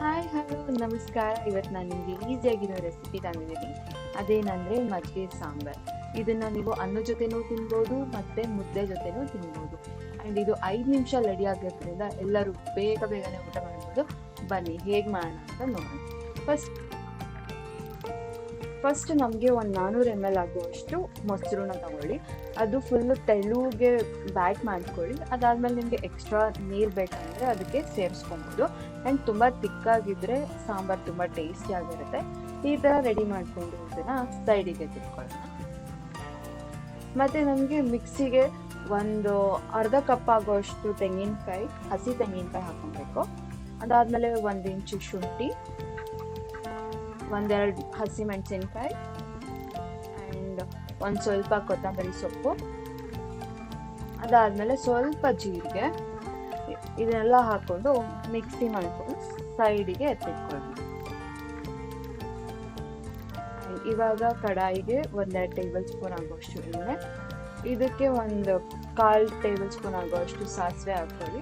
Hi, hello, ನಮಸ್ಕಾರ. ಇವತ್ತು ನಾನು ನಿಮಗೆ ಈಸಿಯಾಗಿರೋ ರೆಸಿಪಿ ತಂದಿದ್ದೀನಿ. ಅದೇನಂದರೆ ಮಜ್ಜಿಗೆ ಸಾಂಬಾರ್. ಇದನ್ನು ನೀವು ಅನ್ನ ಜೊತೆನೂ ತಿನ್ಬೋದು, ಮತ್ತು ಮುದ್ದೆ ಜೊತೆನೂ ತಿನ್ಬೋದು. ಆ್ಯಂಡ್ ಇದು ಐದು ನಿಮಿಷ ರೆಡಿ ಆಗಿರೋದ್ರಿಂದ ಎಲ್ಲರೂ ಬೇಗ ಬೇಗನೆ ಊಟ ಮಾಡ್ಬೋದು. ಬನ್ನಿ, ಹೇಗೆ ಮಾಡೋಣ ಅಂತ ನೋಡೋಣ. ಫಸ್ಟ್ ಫಸ್ಟ್ ನಮಗೆ ಒಂದು ನಾನ್ನೂರು ಎಂ ಎಲ್ ಆಗುವಷ್ಟು ಮೊಸರನ್ನ ತಗೊಳ್ಳಿ. ಅದು ಫುಲ್ಲು ತೆಳುಗೆ ಬ್ಯಾಟ್ ಮಾಡ್ಕೊಳ್ಳಿ. ಅದಾದಮೇಲೆ ನಿಮಗೆ ಎಕ್ಸ್ಟ್ರಾ ನೀರು ಬೇಕಂದರೆ ಅದಕ್ಕೆ ಸೇರಿಸ್ಕೊಬೋದು. ಆ್ಯಂಡ್ ತುಂಬ ತಿಕ್ಕಾಗಿದ್ದರೆ ಸಾಂಬಾರು ತುಂಬ ಟೇಸ್ಟಿಯಾಗಿರುತ್ತೆ ಈ ಥರ ರೆಡಿ ಮಾಡಿಕೊಂಡು ಇದನ್ನು ಸೈಡಿಗೆ ತಿಳ್ಕೊಳ್ಳೋಣ. ಮತ್ತು ನಮಗೆ ಮಿಕ್ಸಿಗೆ ಒಂದು ಅರ್ಧ ಕಪ್ ಆಗೋಷ್ಟು ತೆಂಗಿನಕಾಯಿ, ಹಸಿ ತೆಂಗಿನಕಾಯಿ ಹಾಕೊಬೇಕು ಅದಾದಮೇಲೆ ಒಂದು ಇಂಚು ಶುಂಠಿ ಒಂದೆರಡು ಹಸಿ ಮೆಣಸಿನ್ಕಾಯಿ ಆ್ಯಂಡ್ ಒಂದು ಸ್ವಲ್ಪ ಕೊತ್ತಂಬರಿ ಸೊಪ್ಪು. ಅದಾದಮೇಲೆ ಸ್ವಲ್ಪ ಜೀರಿಗೆ. ಇದನ್ನೆಲ್ಲ ಹಾಕೊಂಡು ಮಿಕ್ಸಿ ಮಾಡ್ಕೊಂಡು ಸೈಡಿಗೆ ಎತ್ತಿಟ್ಕೊಳ್ಳೋಣ. ಇವಾಗ ಕಡಾಯಿಗೆ ಒಂದೆರಡು ಟೇಬಲ್ ಸ್ಪೂನ್ ಆಗೋಷ್ಟು ಎಣ್ಣೆ. ಇದಕ್ಕೆ ಒಂದು ಕಾಲು ಟೇಬಲ್ ಸ್ಪೂನ್ ಆಗೋಷ್ಟು ಸಾಸಿವೆ ಹಾಕೊಳ್ಳಿ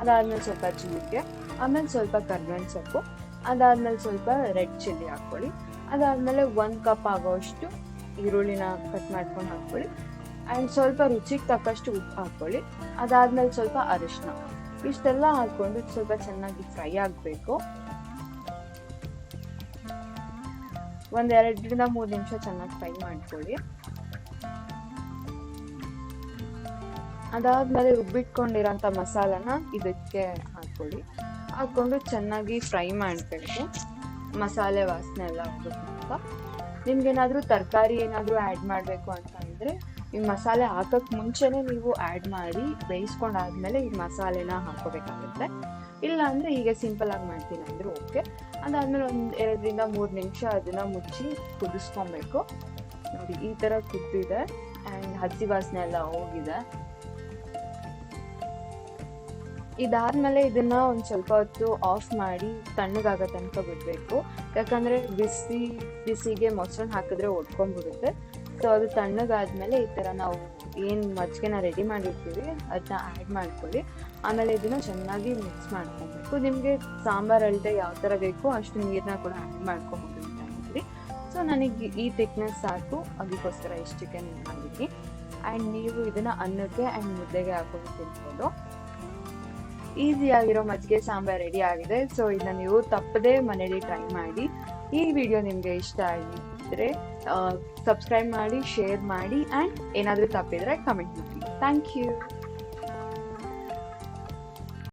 ಅದಾದಮೇಲೆ ಸ್ವಲ್ಪ ಜೀರಿಗೆ, ಆಮೇಲೆ ಸ್ವಲ್ಪ ಕರ್ಬೇವಿನ ಸೊಪ್ಪು. ಅದಾದ್ಮೇಲೆ ಸ್ವಲ್ಪ ರೆಡ್ ಚಿಲ್ಲಿ ಹಾಕ್ಕೊಳ್ಳಿ. ಅದಾದಮೇಲೆ ಒಂದು ಕಪ್ ಆಗೋಷ್ಟು ಈರುಳ್ಳಿನ ಕಟ್ ಮಾಡ್ಕೊಂಡು ಹಾಕ್ಕೊಳ್ಳಿ. ಆ್ಯಂಡ್ ಸ್ವಲ್ಪ ರುಚಿಗೆ ತಕ್ಕಷ್ಟು ಉಪ್ಪು ಹಾಕ್ಕೊಳ್ಳಿ. ಅದಾದ್ಮೇಲೆ ಸ್ವಲ್ಪ ಅರಿಶಿನ ಇಷ್ಟೆಲ್ಲ ಹಾಕ್ಕೊಂಡು ಸ್ವಲ್ಪ ಚೆನ್ನಾಗಿ ಫ್ರೈ ಆಗಬೇಕು. ಒಂದೆರಡರಿಂದ ಮೂರು ನಿಮಿಷ ಚೆನ್ನಾಗಿ ಫ್ರೈ ಮಾಡ್ಕೊಳ್ಳಿ. ಅದಾದ್ಮೇಲೆ ರುಬ್ಬಿಟ್ಕೊಂಡಿರೋಂಥ ಮಸಾಲನ ಇದಕ್ಕೆ ಹಾಕ್ಕೊಳ್ಳಿ. ಹಾಕ್ಕೊಂಡು ಚೆನ್ನಾಗಿ ಫ್ರೈ ಮಾಡಬೇಕು. ಮಸಾಲೆ ವಾಸನೆ ಎಲ್ಲ ಹೋಗೋದ್ರಿಂದ ನಿಮ್ಗೇನಾದರೂ ತರಕಾರಿ ಏನಾದರೂ ಆ್ಯಡ್ ಮಾಡಬೇಕು ಅಂತ ಅಂದರೆ ಈ ಮಸಾಲೆ ಹಾಕೋಕ್ಕೆ ಮುಂಚೆನೇ ನೀವು ಆ್ಯಡ್ ಮಾಡಿ ಬೇಯಿಸ್ಕೊಂಡಾದ್ಮೇಲೆ ಈ ಮಸಾಲೆನ ಹಾಕೋಬೇಕಾಗುತ್ತೆ ಇಲ್ಲ ಅಂದರೆ ಈಗ ಸಿಂಪಲಾಗಿ ಮಾಡ್ತೀನಿ ಅಂದರೆ ಓಕೆ ಅದಾದಮೇಲೆ ಒಂದು ಎರಡರಿಂದ ಮೂರು ನಿಮಿಷ ಅದನ್ನು ಮುಚ್ಚಿ ಕುದಿಸ್ಕೊಬೇಕು. ನೋಡಿ, ಈ ಥರ ಕುದ್ದಿದೆ. ಆ್ಯಂಡ್ ಹಸಿ ವಾಸನೆ ಎಲ್ಲ ಹೋಗಿದೆ. ಇದಾದ್ಮೇಲೆ ಇದನ್ನ ಒಂದು ಸ್ವಲ್ಪ ಹೊತ್ತು ಆಫ್ ಮಾಡಿ ತಣ್ಣಗಾಗೋ ತನಕ ಬಿಡಬೇಕು. ಯಾಕಂದರೆ ಬಿಸಿ, ಬಿಸಿಗೆ ಮೊಸರನ್ನ ಹಾಕಿದ್ರೆ ಒಡ್ಕೊಂಡ್ಬಿಡುತ್ತೆ ಸೊ ಅದು ತಣ್ಣಗಾದ್ಮೇಲೆ ಈ ಥರ ನಾವು ಏನು ಮಜ್ಜಿಗೆನ ರೆಡಿ ಮಾಡಿರ್ತೀವಿ ಅದನ್ನ ಆ್ಯಡ್ ಮಾಡ್ಕೊಳ್ಳಿ. ಆಮೇಲೆ ಇದನ್ನು ಚೆನ್ನಾಗಿ ಮಿಕ್ಸ್ ಮಾಡ್ಕೊಬೇಕು. ನಿಮಗೆ ಸಾಂಬಾರು ಅಲ್ಲದೆ ಯಾವ ಥರ ಬೇಕೋ ಅಷ್ಟು ನೀರನ್ನ ಕೂಡ ಆ್ಯಡ್ ಮಾಡ್ಕೊಬೋದು ಅಂತ ಹೇಳಿ ಸೊ ನನಗೆ ಈ ಥಿಕ್ನೆಸ್ ಸಾಕು. ಅದಕ್ಕೋಸ್ಕರ ಇಷ್ಟು ಚಿಕನ್ ಮಾಡಿದ್ದೀನಿ ಆ್ಯಂಡ್ ನೀವು ಇದನ್ನು ಅನ್ನಕ್ಕೆ ಆ್ಯಂಡ್ ಮುದ್ದೆಗೆ ಹಾಕೊಂಡು ತಿನ್ಬೋದು. ಈಸಿಯಾಗಿರೋ ಮಜ್ಜಿಗೆ ಸಾಂಬಾರ್ ರೆಡಿ ಆಗಿದೆ. ಸೊ ಇದನ್ನ ನೀವು ತಪ್ಪದೇ ಮನೇಲಿ ಟ್ರೈ ಮಾಡಿ. ಈ ವಿಡಿಯೋ ನಿಮಗೆ ಇಷ್ಟ ಆಗಿದ್ರೆ ಸಬ್ಸ್ಕ್ರೈಬ್ ಮಾಡಿ ಶೇರ್ ಮಾಡಿ ಆ್ಯಂಡ್ ಏನಾದರೂ ತಪ್ಪಿದ್ರೆ ಕಮೆಂಟ್ ಮಾಡಿ. Thank you